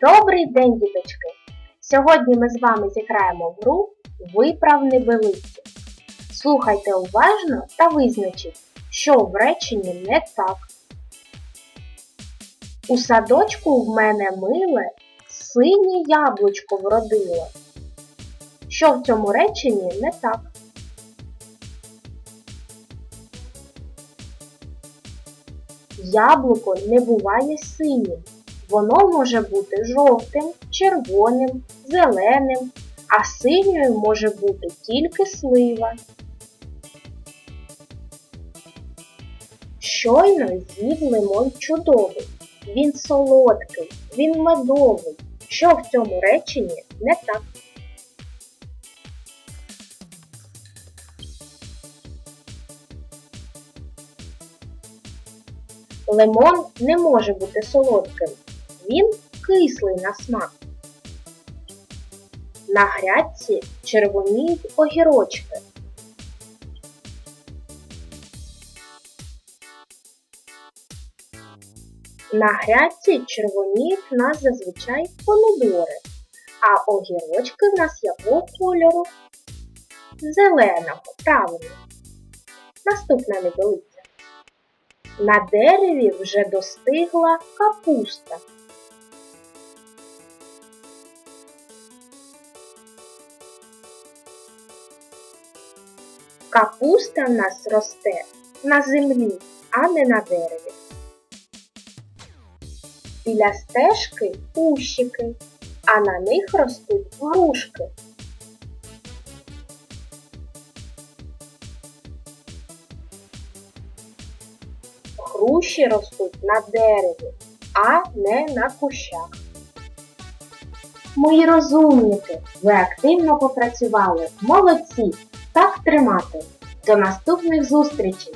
Добрий день, діточки! Сьогодні ми з вами зіграємо в гру Виправ небелиці. Слухайте уважно та визначіть, що в реченні не так. У садочку в мене миле синє яблучко вродило. Що в цьому реченні не так? Яблуко не буває синім. Воно може бути жовтим, червоним, зеленим, а синьою може бути тільки слива. Щойно з'їв лимон чудовий. Він солодкий, він медовий. Що в цьому реченні не так? Лимон не може бути солодким. Він кислий на смак. На грядці червоніють огірочки. На грядці червоніють в нас зазвичай помідори, а огірочки в нас якого кольору? Зеленого, правильно. Наступна небелиця. На дереві вже достигла капуста. Капуста в нас росте на землі, а не на дереві. Біля стежки кущики, а на них ростуть грушки. Груші ростуть на дереві, а не на кущах. Мої розумники, ви активно попрацювали. Молодці! Так тримати. До наступних зустрічей!